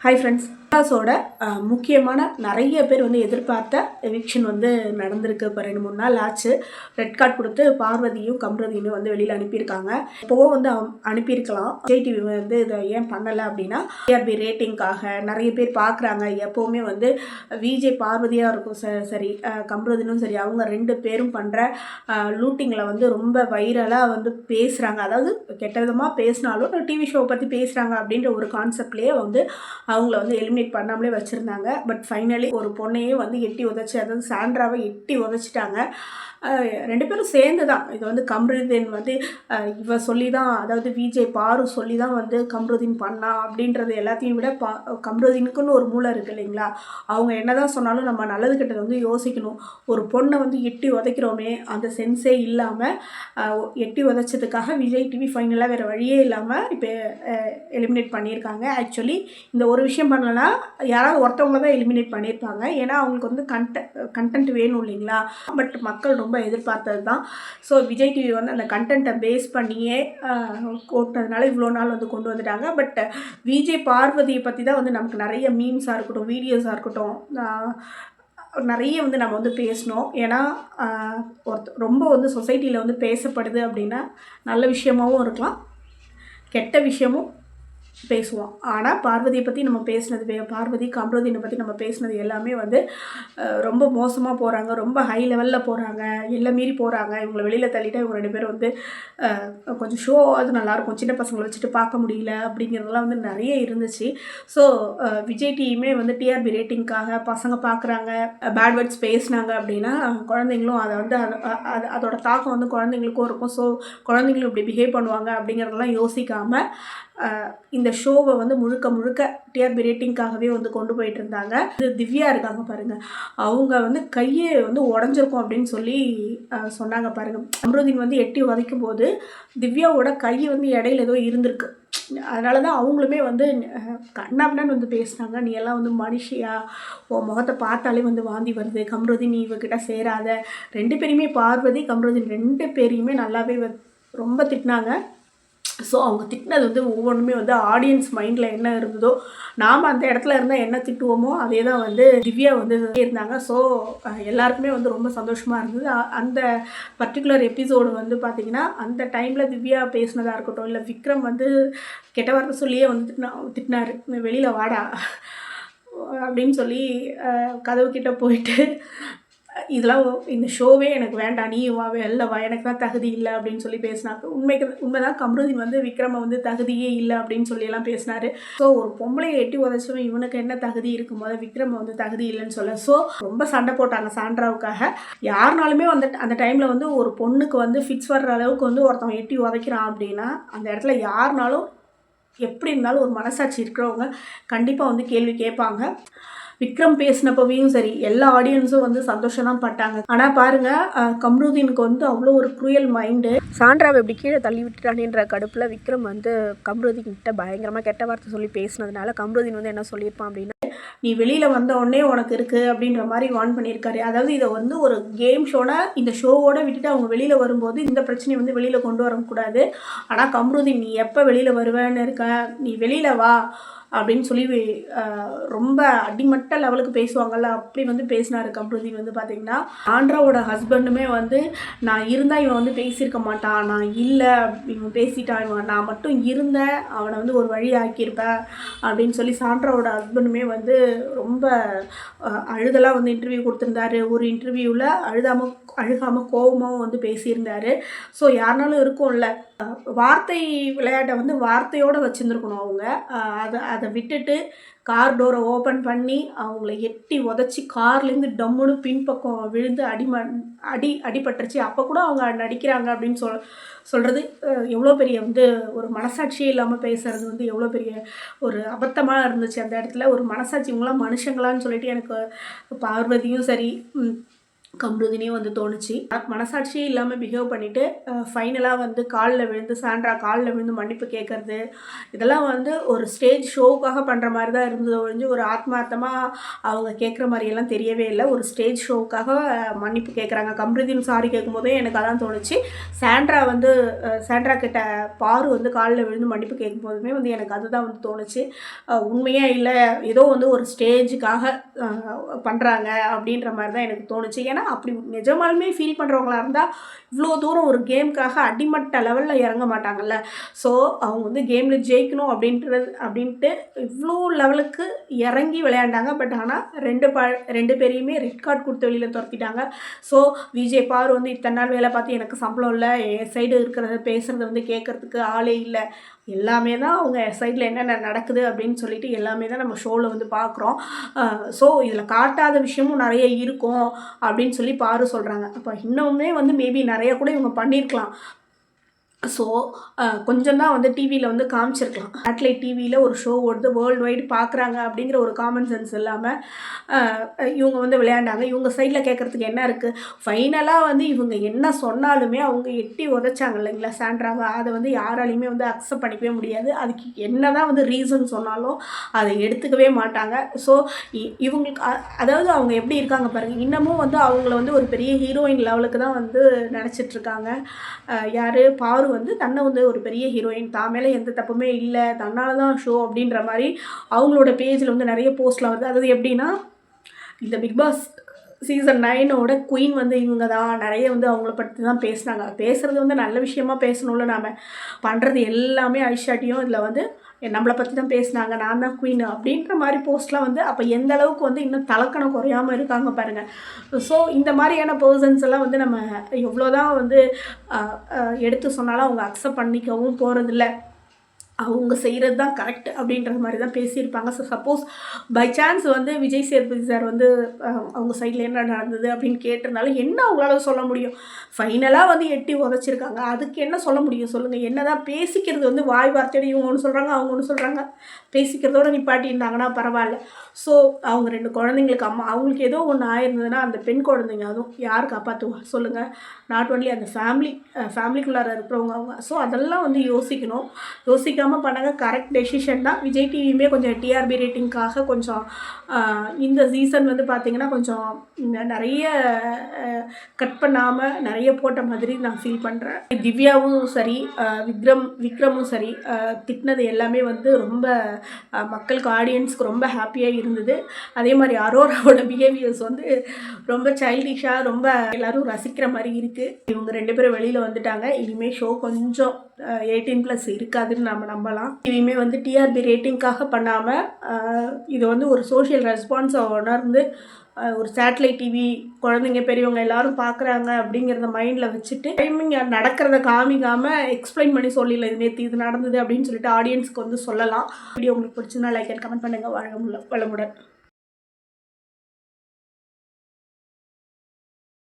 Hi friends பிகாஸோட முக்கியமான நிறைய பேர் வந்து எதிர்பார்த்த எவிக்ஷன் வந்து நடந்திருக்கு. இப்போ ரெண்டு மூணு நாள் ஆச்சு. ரெட் கார்டு கொடுத்து பார்வதியும் கம்ரதியும் வந்து வெளியில் அனுப்பியிருக்காங்க. இப்போவும் வந்து அம்- அனுப்பியிருக்கலாம். ஜெய்டிவி வந்து இதை ஏன் பண்ணலை அப்படின்னா டிஆர்பி ரேட்டிங்காக நிறைய பேர் பார்க்குறாங்க. எப்போவுமே வந்து விஜே பார்வதியாக இருக்கும். ச- சரி கம்ரதினும் சரி அவங்க ரெண்டு பேரும் பண்ணுற லூட்டிங்கில் வந்து ரொம்ப வைரலாக வந்து பேசுகிறாங்க அதாவது கெட்ட விதமாக பேசினாலும் டிவி ஷோவை பற்றி பேசுகிறாங்க அப்படின்ற ஒரு கான்செப்ட்லேயே வந்து அவங்கள வந்து எலிமினேட் பண்ணாமலே வச்சுருந்தாங்க. பட் ஃபைனலி ஒரு பொண்ணையே வந்து எட்டி உதச்சி அதாவது சாண்ட்ராவை எட்டி உதச்சிட்டாங்க. ரெண்டு பேரும் சேர்ந்து தான் இது வந்து கம்ருதீன் வந்து இவ சொல்லி தான் அதாவது விஜய் பாரு சொல்லி தான் வந்து கம்ருதீன் பண்ணா அப்படின்றது எல்லாத்தையும் விட பா கம்ருதீனுக்குன்னு ஒரு மூளை இருக்குது இல்லைங்களா? அவங்க என்ன தான் சொன்னாலும் நம்ம நல்லது கெட்டது வந்து யோசிக்கணும். ஒரு பொண்ணை வந்து எட்டி உதைக்கிறோமே அந்த சென்ஸே இல்லாமல் எட்டி உதைச்சதுக்காக விஜய் டிவி ஃபைனலாக வேறு வழியே இல்லாமல் இப்போ எலிமினேட் பண்ணியிருக்காங்க. ஆக்சுவலி இந்த ஒரு விஷயம் பண்ணலன்னா யாராவது ஒருத்தவங்க தான் எலிமினேட் பண்ணியிருப்பாங்க. ஏன்னா அவங்களுக்கு வந்து கண்ட கண்டென்ட் வேணும் இல்லைங்களா? பட் மக்கள் ரொம்ப எதிர்பார்த்தது தான். ஸோ விஜய் டிவி வந்து அந்த கண்டென்ட்டை பேஸ் பண்ணியே ஓட்டுனதுனால இவ்வளோ நாள் வந்து கொண்டு வந்துட்டாங்க. பட் விஜய் பார்வதியை பற்றி தான் வந்து நமக்கு நிறைய மீம்ஸாக இருக்கட்டும் வீடியோஸாக இருக்கட்டும் நிறைய வந்து நம்ம வந்து பேசணும். ஏன்னா ஒருத்த ரொம்ப வந்து சொசைட்டியில் வந்து பேசப்படுது அப்படின்னா நல்ல விஷயமாவும் இருக்கலாம். கெட்ட விஷயமும் பேசுவோம். ஆனால் பார்வதியை பற்றி நம்ம பேசினது பார்வதி கம்ரோதினை பற்றி நம்ம பேசினது எல்லாமே வந்து ரொம்ப மோசமாக போகிறாங்க ரொம்ப ஹை லெவலில் போகிறாங்க எல்லாம் மீறி போகிறாங்க இவங்களை வெளியில் தள்ளிட்டு இவங்க ரெண்டு பேரும் வந்து கொஞ்சம் ஷோ அது நல்லாயிருக்கும் சின்ன பசங்களை வச்சுட்டு பார்க்க முடியல அப்படிங்கிறதெல்லாம் வந்து நிறைய இருந்துச்சு. ஸோ விஜய் டிவியுமே வந்து டிஆர்பி ரேட்டிங்க்காக பசங்க பார்க்குறாங்க பேட் வேர்ட்ஸ் பேசுனாங்க அப்படின்னா குழந்தைங்களும் அதை வந்து அது அதோட தாக்கம் வந்து குழந்தைங்களுக்கும் இருக்கும். ஸோ குழந்தைங்களும் இப்படி பிஹேவ் பண்ணுவாங்க அப்படிங்கிறதெல்லாம் யோசிக்காமல் இந்த ஷோவை வந்து முழுக்க முழுக்க டிஆர்பி ரேட்டிங்காகவே வந்து கொண்டு போயிட்டு இருந்தாங்க இது திவ்யா இருக்காங்க பாருங்கள் அவங்க வந்து கையே வந்து உடஞ்சிருக்கும் அப்படின்னு சொல்லி சொன்னாங்க பாருங்க. அம்ருதீன் வந்து எட்டி உதைக்கும் போது திவ்யாவோட கை வந்து இடையில ஏதோ இருந்திருக்கு. அதனால தான் அவங்களுமே வந்து அஹ், வந்து பேசுனாங்க. நீ எல்லாம் வந்து மனுஷியா? உன் முகத்தை பார்த்தாலே வந்து வாந்தி வருது. கம்ருதி நீ இவகிட்ட சேராத. ரெண்டு பேரையுமே பார்வதி கம்ருதீன் ரெண்டு பேரையுமே நல்லாவே ரொம்ப திட்டினாங்க. ஸோ அவங்க திட்டினது வந்து ஒவ்வொன்றுமே வந்து ஆடியன்ஸ் மைண்டில் என்ன இருந்ததோ நாம் அந்த இடத்துல இருந்தால் என்ன திட்டுவோமோ அதே தான் வந்து திவ்யா வந்து இருந்தாங்க. ஸோ எல்லாருக்குமே வந்து ரொம்ப சந்தோஷமாக இருந்தது. அந்த பர்டிகுலர் எபிசோடு வந்து பார்த்திங்கன்னா அந்த டைமில் திவ்யா பேசினதாக இருக்கட்டும் இல்லை விக்ரம் வந்து கெட்ட வார்த்தை சொல்லியே வந்து திட்டினா திட்டினார். வெளியில் வாடா அப்படின்னு சொல்லி கதவுக்கிட்ட கதவு கிட்ட போயிட்டு இதெல்லாம் இந்த ஷோவே எனக்கு வேண்டாம் நீ வா வெளில வா எனக்கு தான் தகுதி இல்லை அப்படின்னு சொல்லி பேசினாங்க உண்மைக்கு உண்மைதான் கமருதீன் வந்து விக்ரம வந்து தகுதியே இல்லை அப்படின்னு சொல்லி எல்லாம் பேசினாரு. ஸோ ஒரு பொம்பளையை எட்டி உதச்சவன் இவனுக்கு என்ன தகுதி இருக்கும் போது விக்ரம வந்து தகுதி இல்லைன்னு சொல்ல. ஸோ ரொம்ப சண்டை போட்டாங்க சாண்ட்ராவுக்காக. யாருனாலுமே வந்து அந்த டைமில் வந்து ஒரு பொண்ணுக்கு வந்து ஃபிட்ஸ் வர்ற அளவுக்கு வந்து ஒருத்தவன் எட்டி உதைக்கிறான் அப்படின்னா அந்த இடத்துல யாருனாலும் எப்படி இருந்தாலும் ஒரு மனசாட்சி இருக்கிறவங்க கண்டிப்பாக வந்து கேள்வி கேட்பாங்க. விக்ரம் பேசினப்பவையும் சரி எல்லா ஆடியன்ஸும் வந்து சந்தோஷம் தான் பட்டாங்க. ஆனால் பாருங்க கம்ருதீனுக்கு வந்து அவ்வளோ ஒரு குரியல் மைண்டு சாண்ட்ராவை எப்படி கீழே தள்ளி விட்டுட்டானேன்ற கடுப்பில் விக்ரம் வந்து கம்ருதீன் கிட்ட பயங்கரமாக கெட்ட வார்த்தை சொல்லி பேசினதுனால கம்ருதீன் வந்து என்ன சொல்லியிருப்பான் அப்படின்னா நீ வெளியில் வந்த உடனே உனக்கு இருக்குது அப்படின்ற மாதிரி வார்ன் பண்ணியிருக்காரு. அதாவது இதை வந்து ஒரு கேம் ஷோனா இந்த ஷோவோட விட்டுட்டு அவங்க வெளியில் வரும்போது இந்த பிரச்சனையை வந்து வெளியில் கொண்டு வரக்கூடாது ஆனால் கம்ருதீன் நீ எப்போ வெளியில் வருவேன்னு இருக்க? நீ வெளியில் வா. அப்படின்னு சொல்லி ரொம்ப அடிமட்ட லெவலுக்கு பேசுவாங்கல்ல. அப்படி வந்து பேசினாரு கம்ருதீன் வந்து பார்த்தீங்கன்னா ஆண்ட்ராவோட ஹஸ்பண்டுமே வந்து நான் இருந்தால் இவன் வந்து பேசியிருக்க மாட்டான். நான் இல்லை இவன் பேசிட்டான் இவன் நான் மட்டும் இருந்தேன். அவனை வந்து ஒரு வழி ஆக்கியிருப்பேன். அப்படின்னு சொல்லி சாண்ட்ராவோட ஹஸ்பண்டுமே வந்து ரொம்ப அழுதெல்லாம் வந்து இன்டர்வியூ கொடுத்துருந்தாரு. ஒரு இன்டர்வியூவில் அழுதாமல் அழுகாமல் கோபமாகவும் வந்து பேசியிருந்தாரு. ஸோ யாருனாலும் இருக்கும்ல. வார்த்தை விளையாட்டை வந்து வார்த்தையோடு வச்சுருந்துருக்கணும் அவங்க. அஹ், அதை அதை விட்டுட்டு கார் டோரை ஓப்பன் பண்ணி அவங்கள எட்டி உதச்சி கார்லேருந்து டம்முன்னு பின்பக்கம் விழுந்து அடிம அடி அடிபட்டுருச்சு. அப்போ கூட அவங்க நடிக்கிறாங்க அப்படின்னு சொல் சொல்கிறது எவ்வளோ பெரிய வந்து ஒரு மனசாட்சியே இல்லாமல் பேசுகிறது வந்து எவ்வளோ பெரிய ஒரு அபத்தமாக இருந்துச்சு அந்த இடத்துல. ஒரு மனசாட்சி இவங்களாம் மனுஷங்களான்னு சொல்லிட்டு எனக்கு பார்வதியும் சரி கம்ருதினே கம்ருதினியும் வந்து தோணுச்சு. மனசாட்சியே இல்லாமல் பிஹேவ் பண்ணிவிட்டு ஃபைனலாக வந்து காலில் விழுந்து சாண்ட்ரா காலில் விழுந்து மன்னிப்பு கேட்குறது இதெல்லாம் வந்து ஒரு ஸ்டேஜ் ஷோவுக்காக பண்ணுற மாதிரி தான் இருந்தது ஒழிஞ்சு ஒரு ஆத்மார்த்தமாக அவங்க கேட்குற மாதிரியெல்லாம் தெரியவே இல்லை. ஒரு ஸ்டேஜ் ஷோவுக்காக மன்னிப்பு கேட்குறாங்க கம்ருதின் சாரி கேட்கும்போதே எனக்கு அதான் தோணுச்சு. சாண்ட்ரா வந்து சாண்ட்ரா கிட்ட பாரு வந்து காலில் விழுந்து மன்னிப்பு கேட்கும்போதுமே வந்து எனக்கு அதுதான் வந்து தோணுச்சு. உண்மையாக இல்லை ஏதோ வந்து ஒரு ஸ்டேஜுக்காக பண்ணுறாங்க அப்படின்ற மாதிரி தான் எனக்கு தோணுச்சு. ஏன்னா அப்படி நிஜமாலுமே ஃபீல் பண்ணுறவங்களா இருந்தால் இவ்வளோ தூரம் ஒரு கேமுக்காக அடிமட்ட லெவலில் இறங்க மாட்டாங்கல்ல. ஸோ அவங்க வந்து கேமில் ஜெயிக்கணும் அப்படின்றது அப்படின்ட்டு இவ்வளோ லெவலுக்கு இறங்கி விளையாண்டாங்க. பட் ஆனால் ரெண்டு ப ரெண்டு பேரையுமே ரெட் கார்டு கொடுத்த வெளியில் துரத்திட்டாங்க. ஸோ விஜய் பார் வந்து இத்தனை நாள் வேலை பார்த்து எனக்கு சம்பளம் இல்லை. என் சைடு இருக்கிறத பேசுகிறத வந்து கேட்குறதுக்கு ஆளே இல்லை. எல்லாமே தான் அவங்க சைடில் என்னென்ன நடக்குது அப்படின்னு சொல்லிட்டு எல்லாமே தான் நம்ம ஷோவில் வந்து பார்க்குறோம். ஸோ இதில் காட்டாத விஷயமும் நிறைய இருக்கும். அப்படின்னு சொல்லி பாரு சொல்கிறாங்க அப்போ இன்னுமே வந்து மேபி நிறைய கூட இவங்க பண்ணியிருக்கலாம் ஸோ கொஞ்சம் தான் வந்து டிவியில் வந்து காமிச்சிருக்கலாம். சேட்டலைட் டிவியில் ஒரு ஷோ ஓடுது வேர்ல்டு வைடு பார்க்குறாங்க அப்படிங்கிற ஒரு காமன் சென்ஸ் இல்லாமல் இவங்க வந்து விளையாண்டாங்க. இவங்க சைடில் கேட்குறதுக்கு என்ன இருக்குது ஃபைனலாக வந்து இவங்க என்ன சொன்னாலுமே அவங்க எட்டி உதைச்சாங்க இல்லைங்களா சாண்ட்ராவை. அதை வந்து யாராலையுமே வந்து அக்செப்ட் பண்ணிக்கவே முடியாது. அதுக்கு என்ன தான் வந்து ரீசன் சொன்னாலும் அதை எடுத்துக்கவே மாட்டாங்க. ஸோ இவங்களுக்கு அதாவது அவங்க எப்படி இருக்காங்க பாருங்கள் இன்னமும் வந்து அவங்கள வந்து ஒரு பெரிய ஹீரோயின் லெவலுக்கு தான் வந்து நினச்சிட்ருக்காங்க யார்? பாரு வந்து தன்னை வந்து ஒரு பெரிய ஹீரோயின் தான் மேலே எந்த தப்புமே இல்லை. தன்னால் தான் ஷோ அப்படின்ற மாதிரி அவங்களோட பேஜில் வந்து நிறைய போஸ்ட்லாம் வருது. அதாவது எப்படின்னா இந்த பிக் பாஸ் சீசன் நைனோட குயின் வந்து இவங்க தான். நிறைய வந்து அவங்கள பற்றி தான் பேசுனாங்க. பேசுகிறது வந்து நல்ல விஷயமா பேசணும்ல நாம். பண்ணுறது எல்லாமே ஐஷாட்டியும் இதில் வந்து நம்மளை பற்றி தான் பேசுனாங்க. நான் தான் குயின் அப்படின்ற மாதிரி போஸ்ட்லாம் வந்து அப்போ எந்த அளவுக்கு வந்து இன்னும் தலக்கணம் குறையாமல் இருக்காங்க பாருங்கள் ஸோ இந்த மாதிரியான பர்சன்ஸ் எல்லாம் வந்து நம்ம எவ்வளோ தான் வந்து எடுத்து சொன்னாலும் அவங்க அக்செப்ட் பண்ணிக்கவும் போகிறதில்ல அவங்க செய்கிறது தான் கரெக்ட் அப்படின்ற மாதிரி தான் பேசியிருப்பாங்க. ஸோ சப்போஸ் பை சான்ஸ் வந்து விஜய் சேதுபதி சார் வந்து அவங்க சைடில் என்ன நடந்தது அப்படின்னு கேட்டிருந்தாலும் என்ன அவங்களால சொல்ல முடியும்? ஃபைனலாக வந்து எட்டி உதச்சிருக்காங்க. அதுக்கு என்ன சொல்ல முடியும் சொல்லுங்கள் என்ன தான் பேசிக்கிறது வந்து வாய் வார்த்தையோட இவங்க ஒன்று சொல்கிறாங்க அவங்க ஒன்று சொல்கிறாங்க பேசிக்கிறதோட நிப்பாட்டியிருந்தாங்கன்னா பரவாயில்ல. ஸோ அவங்க ரெண்டு குழந்தைங்களுக்கு அம்மா அவங்களுக்கு ஏதோ ஒன்று ஆயிருந்ததுன்னா அந்த பெண் குழந்தைங்க அதுவும் யார் காப்பாற்றுவா சொல்லுங்கள் நாட் ஒன்லி அந்த ஃபேமிலி ஃபேமிலிக்குள்ளார இருக்கிறவங்க அவங்க. ஸோ அதெல்லாம் வந்து யோசிக்கணும். யோசிக்காமல் பண்ணாங்க கரெக்ட் டெசிஷன் தான். விஜய் டிவியுமே கொஞ்சம் டிஆர்பி ரேட்டிங்க்காக கொஞ்சம் இந்த சீசன் வந்து பார்த்திங்கன்னா கொஞ்சம் நிறைய கட் பண்ணாமல் நிறைய போட்ட மாதிரி நான் ஃபீல் பண்ணுறேன் திவ்யாவும் சரி விக்ரம் விக்ரமும் சரி திட்டினது எல்லாமே வந்து ரொம்ப மக்களுக்கு ஆடியன்ஸ்க்கு ரொம்ப ஹாப்பியாக இருந்தது. அதே மாதிரி அரோராவோட பிஹேவியர்ஸ் வந்து ரொம்ப சைல்டிஷாக ரொம்ப எல்லோரும் ரசிக்கிற மாதிரி இருக்குது இவங்க ரெண்டு பேரும் வெளியில் வந்துட்டாங்க. இனிமேல் ஷோ கொஞ்சம் எயிட்டீன் ப்ளஸ் இருக்காதுன்னு நம்ம நம்ம நம்பலாம். இனிமே வந்து டிஆர்பி ரேட்டிங்காக பண்ணாமல் இது வந்து ஒரு சோஷியல் ரெஸ்பான்ஸை உணர்ந்து ஒரு சேட்டலைட் டிவி குழந்தைங்க பெரியவங்க எல்லாரும் பார்க்குறாங்க அப்படிங்கிறத மைண்டில் வச்சுட்டு டைமிங் நடக்கிறத காமிக்காமல் எக்ஸ்பிளைன் பண்ணி சொல்லிடல இது நேற்று இது நடந்தது அப்படின்னு சொல்லிட்டு ஆடியன்ஸ்க்கு வந்து சொல்லலாம். வீடியோ உங்களுக்கு பிடிச்சிருந்தா லைக் அண்ட் கமெண்ட் பண்ணுங்கள் வாழ வளமுடன்.